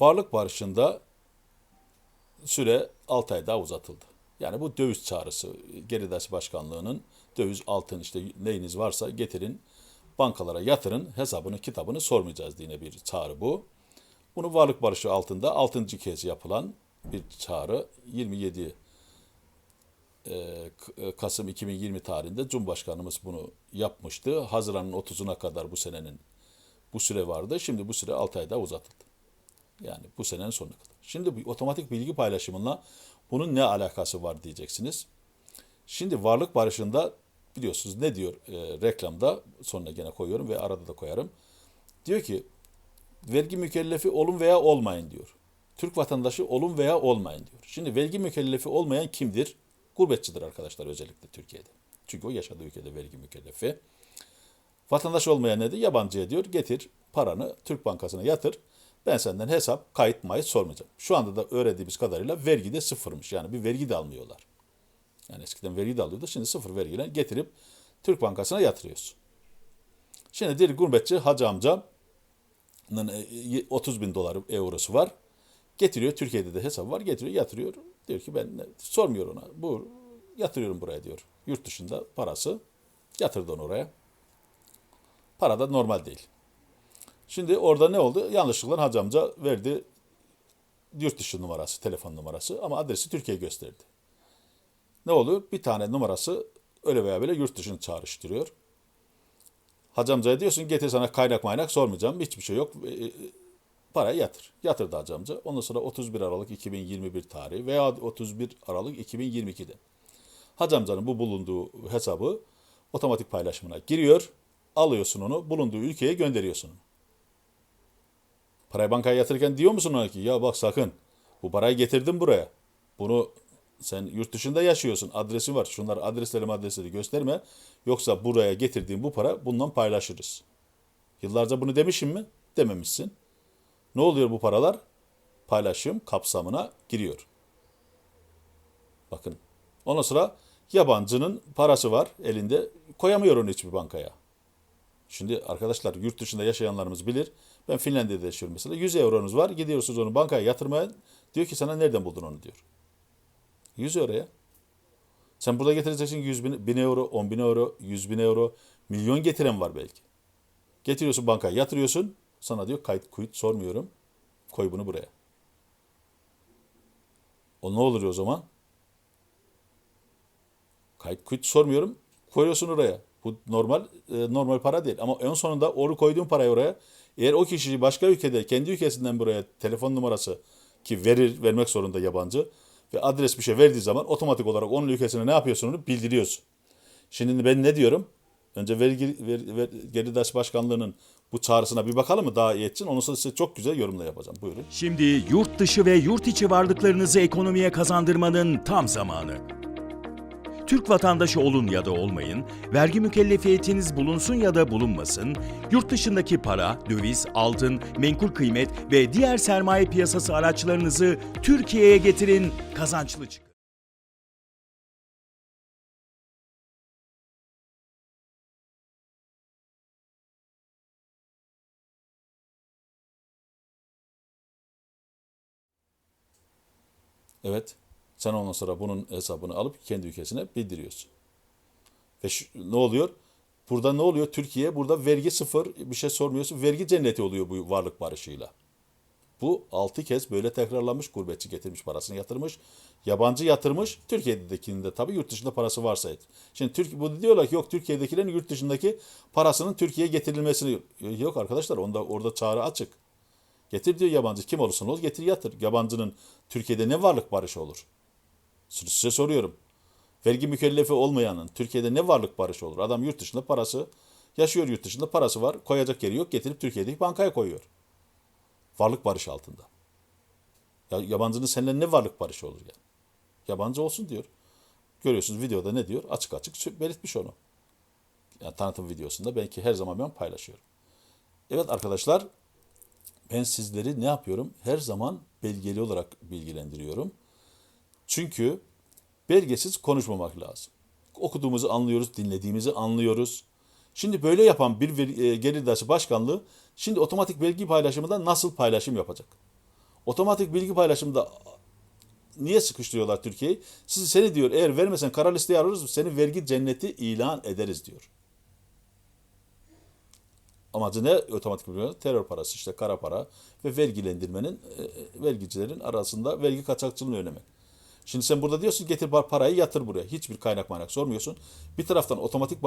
Varlık barışında süre 6 ay daha uzatıldı. Yani bu döviz çağrısı, Geridaş Başkanlığı'nın döviz altın işte neyiniz varsa getirin, bankalara yatırın, hesabını kitabını sormayacağız diye bir çağrı bu. Bunu varlık barışı altında 6. kez yapılan bir çağrı 27 e, K- Kasım 2020 tarihinde Cumhurbaşkanımız bunu yapmıştı. Haziran'ın 30'una kadar bu senenin bu süre vardı. Şimdi bu süre 6 ay daha uzatıldı. Yani bu senenin sonuna kadar. Şimdi bu otomatik bilgi paylaşımıyla bunun ne alakası var diyeceksiniz. Şimdi varlık barışında biliyorsunuz ne diyor e, reklamda sonuna gene koyuyorum ve arada da koyarım. Diyor ki vergi mükellefi olun veya olmayın diyor. Türk vatandaşı olun veya olmayın diyor. Şimdi vergi mükellefi olmayan kimdir? Gurbetçidir arkadaşlar özellikle Türkiye'de. Çünkü o yaşadığı ülkede vergi mükellefi. Vatandaş olmayan nedir? Yabancıya diyor getir paranı Türk Bankası'na yatır. Ben senden hesap, kayıt, mayıt sormayacağım. Şu anda da öğrendiğimiz kadarıyla vergi de sıfırmış. Yani bir vergi de almıyorlar. Yani eskiden vergi de alıyordu. Şimdi sıfır vergiyle getirip Türk Bankası'na yatırıyorsun. Şimdi bir gurbetçi hacı amcanın e, 30 bin dolar eurosu var. Getiriyor. Türkiye'de de hesabı var. Getiriyor, yatırıyor. Diyor ki ben sormuyor ona. Bu yatırıyorum buraya diyor. Yurt dışında parası. Yatırdı onu oraya. Para da normal değil. Şimdi orada ne oldu? Yanlışlıkla hacı amca verdi yurt dışı numarası, telefon numarası ama adresi Türkiye gösterdi. Ne oluyor? Bir tane numarası öyle veya böyle yurt dışını çağrıştırıyor. Hacı amcaya diyorsun getir sana kaynak maynak sormayacağım. Hiçbir şey yok. E, e, parayı yatır. Yatırdı hacı amca. Ondan sonra 31 Aralık 2021 tarihi veya 31 Aralık 2022'de. Hacı amcanın bu bulunduğu hesabı otomatik paylaşımına giriyor. Alıyorsun onu bulunduğu ülkeye gönderiyorsun. Parayı bankaya yatırırken diyor musun ona ki ya bak sakın bu parayı getirdim buraya. Bunu sen yurt dışında yaşıyorsun. Adresi var. Şunlar adresleri adresleri gösterme. Yoksa buraya getirdiğin bu para bundan paylaşırız. Yıllarca bunu demişim mi? Dememişsin. Ne oluyor bu paralar? Paylaşım kapsamına giriyor. Bakın. Ondan sonra yabancının parası var elinde. Koyamıyor onu hiçbir bankaya. Şimdi arkadaşlar yurt dışında yaşayanlarımız bilir. Ben Finlandiya'da yaşıyorum mesela. 100 euronuz var. Gidiyorsunuz onu bankaya yatırmaya. Diyor ki sana nereden buldun onu diyor. 100 euroya. Sen burada getireceksin 100 bin, bin euro, 10 bin euro, 100 bin euro. Milyon getiren var belki. Getiriyorsun bankaya yatırıyorsun. Sana diyor kayıt kuyut sormuyorum. Koy bunu buraya. O ne olur o zaman? Kayıt kuyut sormuyorum. Koyuyorsun oraya. Bu normal e, normal para değil. Ama en sonunda onu koyduğun parayı oraya eğer o kişi başka ülkede kendi ülkesinden buraya telefon numarası ki verir vermek zorunda yabancı ve adres bir şey verdiği zaman otomatik olarak onun ülkesine ne yapıyorsun onu bildiriyorsun. Şimdi ben ne diyorum? Önce vergi ver, ver, Geridaş Başkanlığı'nın bu çağrısına bir bakalım mı daha iyi etsin. Onu size çok güzel yorumla yapacağım. Buyurun. Şimdi yurt dışı ve yurt içi varlıklarınızı ekonomiye kazandırmanın tam zamanı. Türk vatandaşı olun ya da olmayın, vergi mükellefiyetiniz bulunsun ya da bulunmasın, yurt dışındaki para, döviz, altın, menkul kıymet ve diğer sermaye piyasası araçlarınızı Türkiye'ye getirin, kazançlı çıkın. Evet. Sen ondan sonra bunun hesabını alıp kendi ülkesine bildiriyorsun. Ve şu, ne oluyor? Burada ne oluyor? Türkiye burada vergi sıfır bir şey sormuyorsun. Vergi cenneti oluyor bu varlık barışıyla. Bu altı kez böyle tekrarlanmış. Gurbetçi getirmiş parasını yatırmış. Yabancı yatırmış. Türkiye'dekinin de tabii yurt dışında parası varsa. Şimdi Türk, bu diyorlar ki yok Türkiye'dekilerin yurt dışındaki parasının Türkiye'ye getirilmesini. Yok arkadaşlar onda orada çağrı açık. Getir diyor yabancı. Kim olursan ol getir yatır. Yabancının Türkiye'de ne varlık barışı olur? Size soruyorum. Vergi mükellefi olmayanın Türkiye'de ne varlık barışı olur? Adam yurt dışında parası, yaşıyor yurt dışında parası var. Koyacak yeri yok. Getirip Türkiye'deki bankaya koyuyor. Varlık barışı altında. Ya yabancının seninle ne varlık barışı olur yani? Yabancı olsun diyor. Görüyorsunuz videoda ne diyor? Açık açık belirtmiş onu. Yani tanıtım videosunda belki her zaman ben paylaşıyorum. Evet arkadaşlar ben sizleri ne yapıyorum? Her zaman belgeli olarak bilgilendiriyorum. Çünkü belgesiz konuşmamak lazım. Okuduğumuzu anlıyoruz, dinlediğimizi anlıyoruz. Şimdi böyle yapan bir e, Gelirdaşı Başkanlığı şimdi otomatik vergi paylaşımında nasıl paylaşım yapacak? Otomatik bilgi paylaşımında niye sıkıştırıyorlar Türkiye'yi? Sizi seni diyor eğer vermesen kara listeye alırız seni vergi cenneti ilan ederiz diyor. Amacı ne? Otomatik bilgi terör parası işte kara para ve vergilendirmenin e, e, vergicilerin arasında vergi kaçakçılığını önlemek. Şimdi sen burada diyorsun getir par- parayı yatır buraya. Hiçbir kaynak maynak sormuyorsun. Bir taraftan otomatik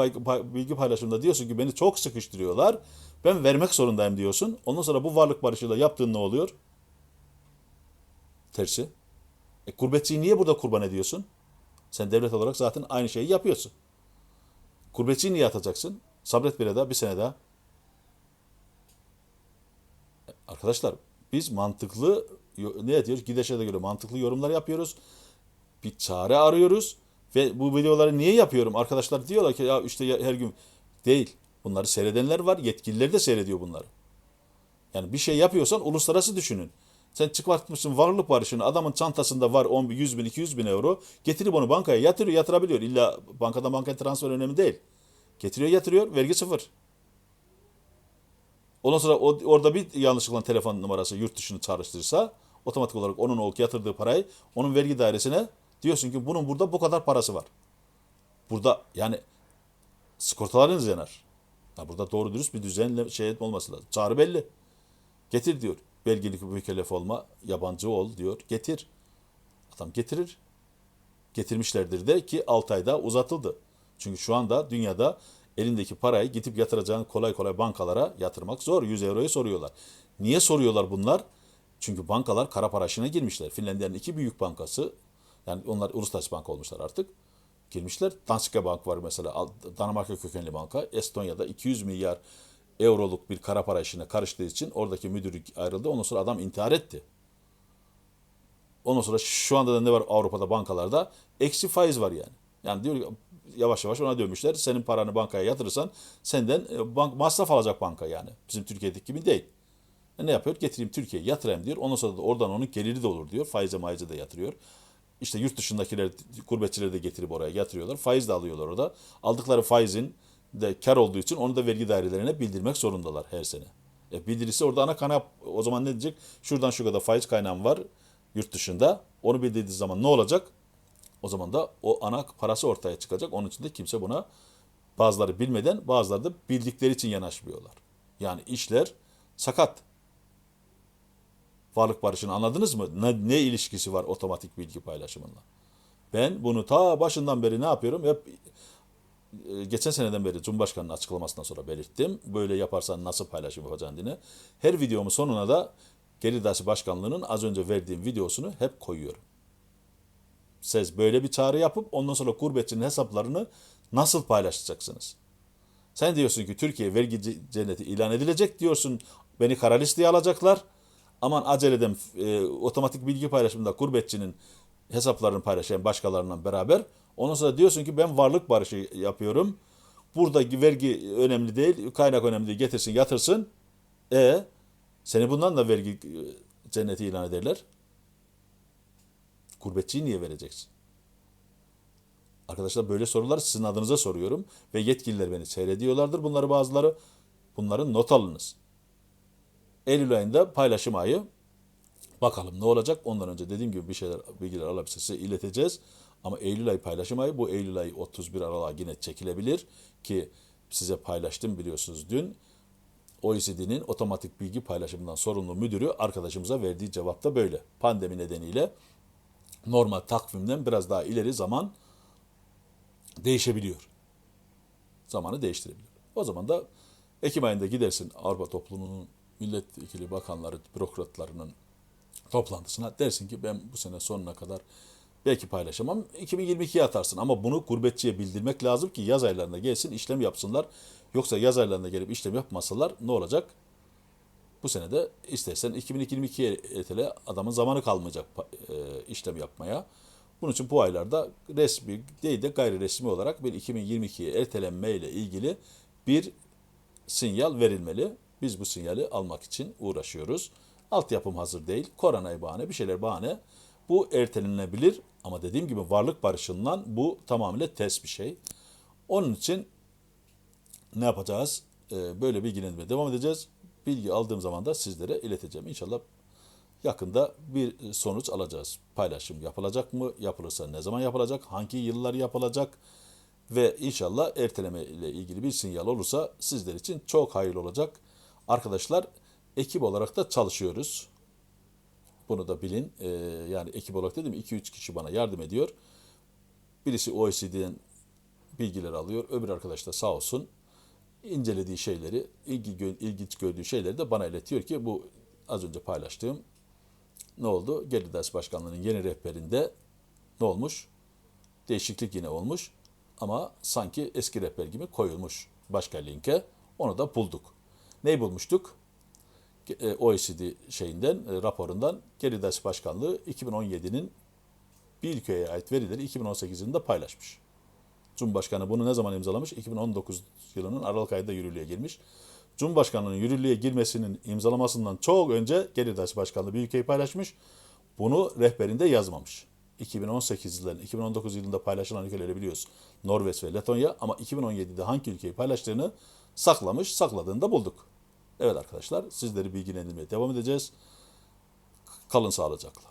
bilgi paylaşımında diyorsun ki beni çok sıkıştırıyorlar. Ben vermek zorundayım diyorsun. Ondan sonra bu varlık barışıyla yaptığın ne oluyor? Tersi. E gurbetçiyi niye burada kurban ediyorsun? Sen devlet olarak zaten aynı şeyi yapıyorsun. Gurbetçiyi niye atacaksın? Sabret bir daha, bir sene daha. E, Arkadaşlar biz mantıklı ne diyoruz? Gideşe de göre mantıklı yorumlar yapıyoruz. Bir çare arıyoruz. Ve bu videoları niye yapıyorum? Arkadaşlar diyorlar ki ya işte her gün değil. Bunları seyredenler var. Yetkililer de seyrediyor bunları. Yani bir şey yapıyorsan uluslararası düşünün. Sen çıkartmışsın varlık barışını adamın çantasında var 10 bin, 100 bin, 200 bin euro. Getirip onu bankaya yatırıyor, yatırabiliyor. İlla bankadan bankaya transfer önemli değil. Getiriyor, yatırıyor, vergi sıfır. Ondan sonra orada bir yanlışlıkla telefon numarası yurt dışını çağrıştırırsa otomatik olarak onun o yatırdığı parayı onun vergi dairesine diyorsun ki bunun burada bu kadar parası var. Burada yani sigortalarınız yanar. Ya burada doğru dürüst bir düzenle şey olması lazım. Çağrı belli. Getir diyor. Belgelik mükellef olma, yabancı ol diyor. Getir. Adam getirir. Getirmişlerdir de ki 6 ayda uzatıldı. Çünkü şu anda dünyada elindeki parayı gidip yatıracağın kolay kolay bankalara yatırmak zor. 100 euroyu soruyorlar. Niye soruyorlar bunlar? Çünkü bankalar kara para işine girmişler. Finlandiya'nın iki büyük bankası, yani onlar uluslararası banka olmuşlar artık. Girmişler. Danske Bank var mesela, Danimarka kökenli banka. Estonya'da 200 milyar euroluk bir kara para işine karıştığı için oradaki müdürü ayrıldı. Ondan sonra adam intihar etti. Ondan sonra şu anda da ne var Avrupa'da bankalarda? Eksi faiz var yani. Yani diyor yavaş yavaş ona dönmüşler. Senin paranı bankaya yatırırsan senden e, bank masraf alacak banka yani. Bizim Türkiye'deki gibi değil. E ne yapıyor? Getireyim Türkiye'ye yatırayım diyor. Ondan sonra da oradan onun geliri de olur diyor. Faize maize de yatırıyor. İşte yurt dışındakiler, gurbetçileri de getirip oraya yatırıyorlar. Faiz de alıyorlar orada. Aldıkları faizin de kar olduğu için onu da vergi dairelerine bildirmek zorundalar her sene. E bildirirse orada ana kaynak o zaman ne diyecek? Şuradan şu kadar faiz kaynağım var yurt dışında. Onu bildirdiği zaman ne olacak? O zaman da o ana parası ortaya çıkacak. Onun için de kimse buna bazıları bilmeden bazıları da bildikleri için yanaşmıyorlar. Yani işler sakat. Varlık barışını anladınız mı? Ne, ne ilişkisi var otomatik bilgi paylaşımıyla? Ben bunu ta başından beri ne yapıyorum? Hep e, geçen seneden beri Cumhurbaşkanı'nın açıklamasından sonra belirttim. Böyle yaparsan nasıl paylaşım yapacaksın diye. Her videomun sonuna da Gelirdaşı Başkanlığı'nın az önce verdiğim videosunu hep koyuyorum. Siz böyle bir çağrı yapıp ondan sonra gurbetçinin hesaplarını nasıl paylaşacaksınız? Sen diyorsun ki Türkiye vergi cenneti ilan edilecek diyorsun. Beni kara listeye alacaklar. Aman aceleden e, otomatik bilgi paylaşımında gurbetçinin hesaplarını paylaşayım başkalarından beraber. Ondan sonra diyorsun ki ben varlık barışı yapıyorum. Buradaki vergi önemli değil, kaynak önemli değil. Getirsin, yatırsın. E seni bundan da vergi e, cenneti ilan ederler. Gurbetçiyi niye vereceksin? Arkadaşlar böyle sorular sizin adınıza soruyorum ve yetkililer beni seyrediyorlardır bunları bazıları. Bunların not alınız. Eylül ayında paylaşım ayı. Bakalım ne olacak? Ondan önce dediğim gibi bir şeyler, bilgiler alıp size ileteceğiz. Ama Eylül ayı paylaşım ayı. Bu Eylül ayı 31 Aralık'a yine çekilebilir. Ki size paylaştım biliyorsunuz dün. OECD'nin otomatik bilgi paylaşımından sorumlu müdürü arkadaşımıza verdiği cevap da böyle. Pandemi nedeniyle normal takvimden biraz daha ileri zaman değişebiliyor. Zamanı değiştirebiliyor. O zaman da Ekim ayında gidersin Avrupa toplumunun milletvekili bakanları, bürokratlarının toplantısına dersin ki ben bu sene sonuna kadar belki paylaşamam. 2022'ye atarsın ama bunu gurbetçiye bildirmek lazım ki yaz aylarında gelsin işlem yapsınlar. Yoksa yaz aylarında gelip işlem yapmasalar ne olacak? Bu sene de istersen 2022'ye ertele adamın zamanı kalmayacak e, işlem yapmaya. Bunun için bu aylarda resmi değil de gayri resmi olarak bir 2022'ye ertelenme ile ilgili bir sinyal verilmeli. Biz bu sinyali almak için uğraşıyoruz. Altyapım hazır değil. Koronayı bahane, bir şeyler bahane. Bu ertelenebilir ama dediğim gibi varlık barışından bu tamamıyla ters bir şey. Onun için ne yapacağız? Ee, böyle bilgilendirmeye devam edeceğiz. Bilgi aldığım zaman da sizlere ileteceğim. İnşallah yakında bir sonuç alacağız. Paylaşım yapılacak mı? Yapılırsa ne zaman yapılacak? Hangi yıllar yapılacak? Ve inşallah erteleme ile ilgili bir sinyal olursa sizler için çok hayırlı olacak. Arkadaşlar ekip olarak da çalışıyoruz. Bunu da bilin. Ee, yani ekip olarak dedim 2-3 kişi bana yardım ediyor. Birisi OECD'den bilgiler alıyor. Öbür arkadaş da sağ olsun incelediği şeyleri, ilgi, ilginç gördüğü şeyleri de bana iletiyor ki bu az önce paylaştığım ne oldu? Gelir Ders Başkanlığı'nın yeni rehberinde ne olmuş? Değişiklik yine olmuş ama sanki eski rehber gibi koyulmuş başka linke. Onu da bulduk. Neyi bulmuştuk? E, OECD şeyinden, e, raporundan Gelir Ders Başkanlığı 2017'nin bir ülkeye ait verileri 2018 yılında paylaşmış. Cumhurbaşkanı bunu ne zaman imzalamış? 2019 yılının Aralık ayında yürürlüğe girmiş. Cumhurbaşkanının yürürlüğe girmesinin imzalamasından çok önce Gelir Ders Başkanlığı bir ülkeyi paylaşmış. Bunu rehberinde yazmamış. 2018 yılında, 2019 yılında paylaşılan ülkeleri biliyoruz. Norveç ve Letonya ama 2017'de hangi ülkeyi paylaştığını saklamış, sakladığını da bulduk. Evet arkadaşlar sizleri bilgilendirmeye devam edeceğiz. Kalın sağlıcakla.